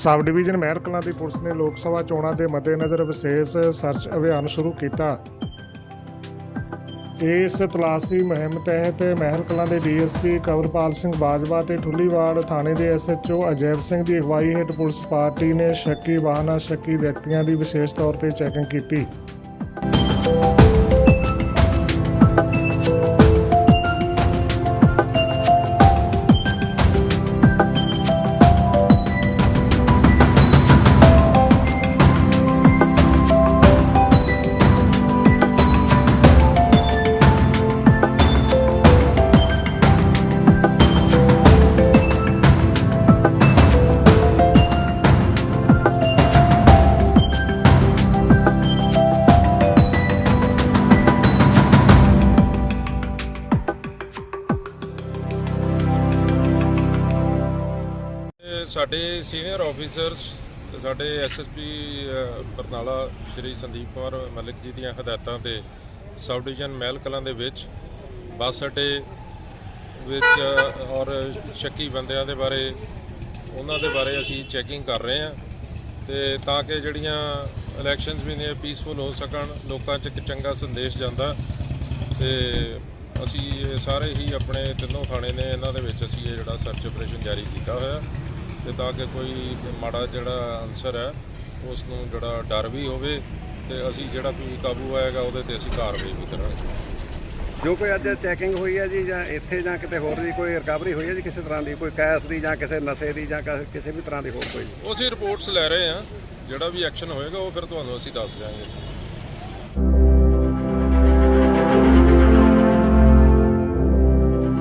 ਸਬ division Mehar Kalan ਦੀ police ਨੇ ਲੋਕ ਸਭਾ ਚੋਣਾਂ ਦੇ ਮੱਦੇਨਜ਼ਰ ਵਿਸ਼ੇਸ਼ ਸਰਚ ਅਭਿਆਨ ਸ਼ੁਰੂ ਕੀਤਾ। ਇਸ ਤਲਾਸ਼ੀ ਮੁਹਿੰਮ ਤਹਿਤ ਮਹਿਲ ਕਲਾਂ ਦੇ ਡੀਐਸਪੀ ਕਵਰਪਾਲ ਸਿੰਘ ਬਾਜਵਾ ਤੇ ਠੁੱਲੀਵਾਲ ਥਾਣੇ ਦੇ ਐਸਐਚਓ ਅਜੈਬ ਸਿੰਘ ਦੀ ਅਗਵਾਈ ਹੇਠ ਪੁਲਿਸ ਪਾਰਟੀ ਨੇ ਸ਼ੱਕੀ ਵਾਹਨਾਂ, ਸ਼ੱਕੀ ਵਿਅਕਤੀਆਂ ਦੀ ਵਿਸ਼ੇਸ਼ ਤੌਰ ਤੇ ਚੈਕਿੰਗ ਕੀਤੀ। ਸਾਡੇ ਸੀਨੀਅਰ ਆਫੀਸਰਸ ਤੇ ਸਾਡੇ ਐਸਐਸਪੀ ਬਰਨਾਲਾ ਸ਼੍ਰੀ ਸੰਦੀਪ ਕੁਮਾਰ ਮਲਿਕ ਜੀ ਦੀਆਂ ਹਦਾਇਤਾਂ ਤੇ ਸਬ ਡਿਵੀਜ਼ਨ ਮਹਿਲ ਕਲਾਂ ਦੇ ਵਿੱਚ ਬੱਸ ਅੱਡੇ ਵਿੱਚ ਔਰ ਸ਼ੱਕੀ ਬੰਦਿਆਂ ਦੇ ਬਾਰੇ, ਉਹਨਾਂ ਦੇ ਬਾਰੇ ਅਸੀਂ ਚੈਕਿੰਗ ਕਰ ਰਹੇ ਹਾਂ ਤੇ ਤਾਂ ਕਿ ਜਿਹੜੀਆਂ ਇਲੈਕਸ਼ਨਸ ਵੀ ਨੇ ਪੀਸਫੁਲ ਹੋ ਸਕਣ, ਲੋਕਾਂ 'ਚ ਇੱਕ ਚੰਗਾ ਸੰਦੇਸ਼ ਜਾਂਦਾ ਤੇ ਅਸੀਂ ਸਾਰੇ ਹੀ ਆਪਣੇ ਤਿੰਨੋਂ ਥਾਣੇ ਨੇ, ਇਹਨਾਂ ਦੇ ਵਿੱਚ ਅਸੀਂ ਇਹ ਜਿਹੜਾ ਸਰਚ ਆਪਰੇਸ਼ਨ ਜਾਰੀ ਕੀਤਾ ਹੋਇਆ। ਤੇ ਤਾਂ ਕਿ ਕੋਈ ਮਾੜਾ ਜਿਹੜਾ ਅਨਸਰ ਹੈ ਉਸ ਨੂੰ ਜਿਹੜਾ ਡਰ ਵੀ ਹੋਵੇ ਤੇ ਅਸੀਂ ਜਿਹੜਾ ਕੋਈ ਕਾਬੂ ਆਏਗਾ ਉਹਦੇ ਤੇ ਅਸੀਂ ਕਾਰਵਾਈ ਵੀ ਕਰਾਂਗੇ। ਜੋ ਕੋਈ ਅੱਜ ਚੈਕਿੰਗ ਹੋਈ ਹੈ ਜੀ ਜਾਂ ਇੱਥੇ ਜਾਂ ਕਿਤੇ ਹੋਰ ਦੀ ਕੋਈ ਰਿਕਵਰੀ ਹੋਈ ਹੈ ਜੀ ਕਿਸੇ ਤਰ੍ਹਾਂ ਦੀ ਕੋਈ ਕੈਸ਼ ਦੀ ਜਾਂ ਕਿਸੇ ਨਸ਼ੇ ਦੀ ਜਾਂ ਕਿਸੇ ਵੀ ਤਰ੍ਹਾਂ ਦੀ ਹੋਰ ਕੋਈ? ਉਹ ਅਸੀਂ ਰਿਪੋਰਟਸ ਲੈ ਰਹੇ ਹਾਂ। ਜਿਹੜਾ ਵੀ ਐਕਸ਼ਨ ਹੋਏਗਾ ਉਹ ਫਿਰ ਤੁਹਾਨੂੰ ਅਸੀਂ ਦੱਸ ਦਿਆਂਗੇ।